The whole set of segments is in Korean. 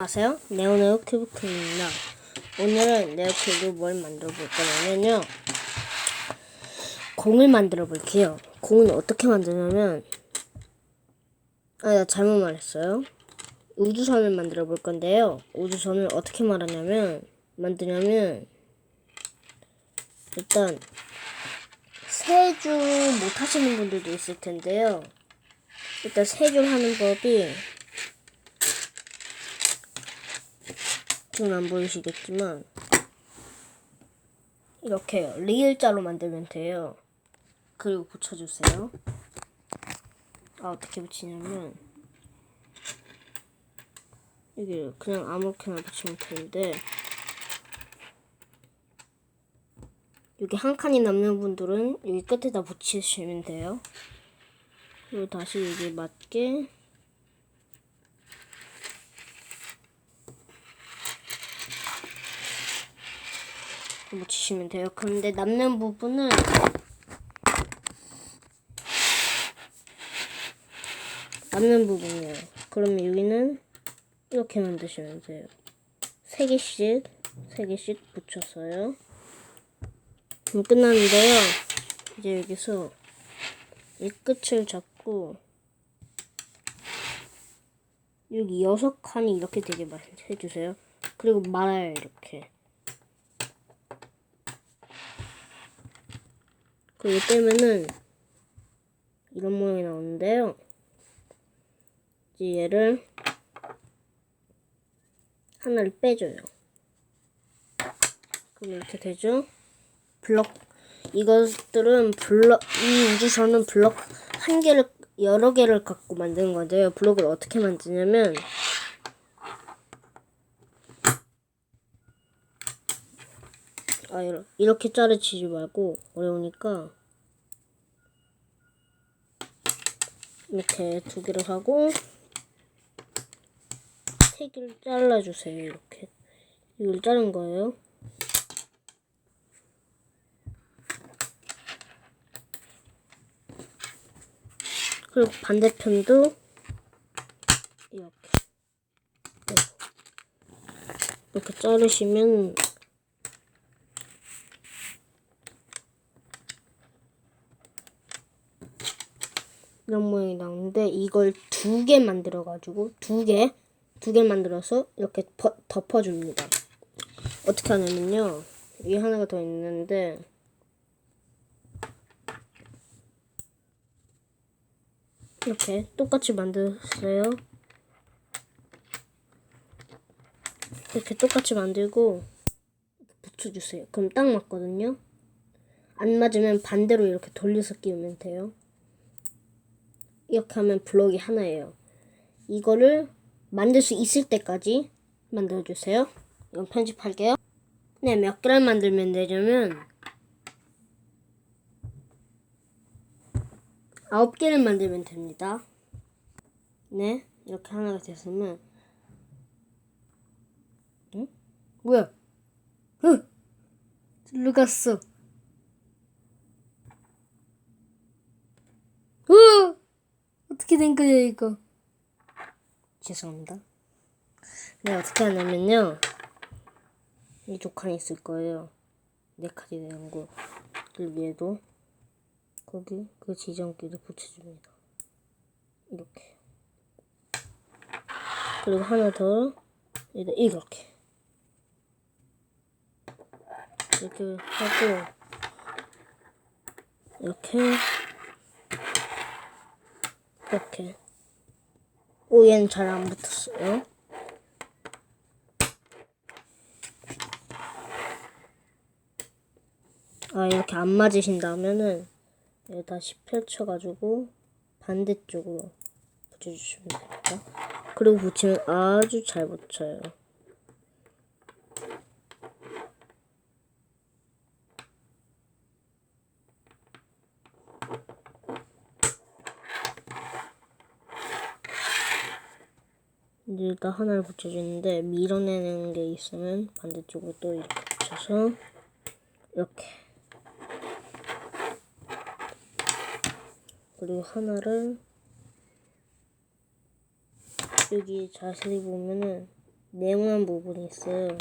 안녕하세요. 네오네오 큐브크입니다. 오늘은 네오큐브 뭘 만들어 볼 거냐면요. 공을 만들어 볼게요. 공은 어떻게 만드냐면, 아, 나 잘못 말했어요. 우주선을 만들어 볼 건데요. 우주선을 어떻게 말하냐면, 만드냐면, 일단, 세줄 못 하시는 분들도 있을 텐데요. 일단 세줄 하는 법이, 지금 안 보이시겠지만 이렇게 리을자로 만들면 돼요. 그리고 붙여주세요. 아 어떻게 붙이냐면 이게 그냥 아무렇게나 붙이면 되는데 여기 한 칸이 남는 분들은 여기 끝에다 붙이시면 돼요. 그리고 다시 여기 맞게 묻히시면 돼요. 그런데 남는 부분은 남는 부분이에요. 그러면 여기는 이렇게 만드시면 돼요. 세 개씩 세 개씩 붙였어요. 그럼 끝났는데요. 이제 여기서 이 끝을 잡고 여기 여섯 칸이 이렇게 되게 해주세요. 그리고 말아요 이렇게. 그리고 떼면은 이런 모양이 나오는데요. 이제 얘를 하나를 빼줘요. 그럼 이렇게 되죠? 블럭 이것들은 블럭 이 우주선은 블럭 한 개를 여러 개를 갖고 만드는 건데요. 블럭을 어떻게 만드냐면 아 이렇게 자르치지 말고 어려우니까 이렇게 두 개를 하고 세 개를 잘라주세요 이렇게. 이걸 자른 거예요. 그리고 반대편도 이렇게. 이렇게 자르시면 이런 모양이 나오는데 이걸 두 개 만들어 가지고 두 개 두 개 만들어서 이렇게 버, 덮어줍니다. 어떻게 하냐면요. 여기 하나가 더 있는데 이렇게 똑같이 만들었어요. 이렇게 똑같이 만들고 붙여주세요. 그럼 딱 맞거든요. 안 맞으면 반대로 이렇게 돌려서 끼우면 돼요. 이렇게 하면 블록이 하나예요. 이거를 만들 수 있을 때까지 만들어주세요. 이건 편집할게요. 네, 몇 개를 만들면 되냐면 아홉 개를 만들면 됩니다. 네, 이렇게 하나가 됐으면 응? 뭐야? 응! 들어갔어. 으! 거야 이거? 죄송합니다. 네 어떻게 하냐면요. 이두 칸이 있을 거예요. 네 칸이 되는 거. 그리고 얘도 거기 그 지정기도 붙여줍니다. 이렇게. 그리고 하나 더 이렇게. 이렇게 하고 이렇게 이렇게. 오, 얘는 잘 안 붙었어요. 아, 이렇게 안 맞으신다면은, 얘 다시 펼쳐가지고, 반대쪽으로 붙여주시면 됩니다. 그리고 붙이면 아주 잘 붙여요. 일단 하나를 붙여주는데 밀어내는 게 있으면 반대쪽으로 또 이렇게 붙여서 이렇게 그리고 하나를 여기 자세히 보면은 네모난 부분이 있어요.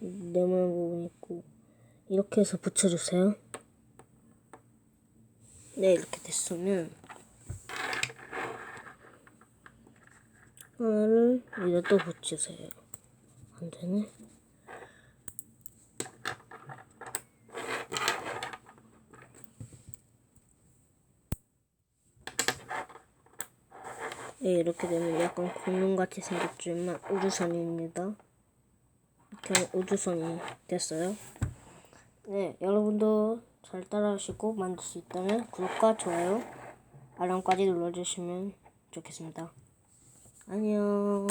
네모난 부분이 있고 이렇게 해서 붙여주세요. 네 이렇게 됐으면 하나를 여기다 또 붙이세요. 안 되네. 네, 이렇게 되면 약간 공룡같이 생겼지만 우주선입니다. 이렇게 우주선이 됐어요. 네, 여러분도 잘 따라하시고 만들 수 있다면 구독과 좋아요, 알람까지 눌러주시면 좋겠습니다. 안녕.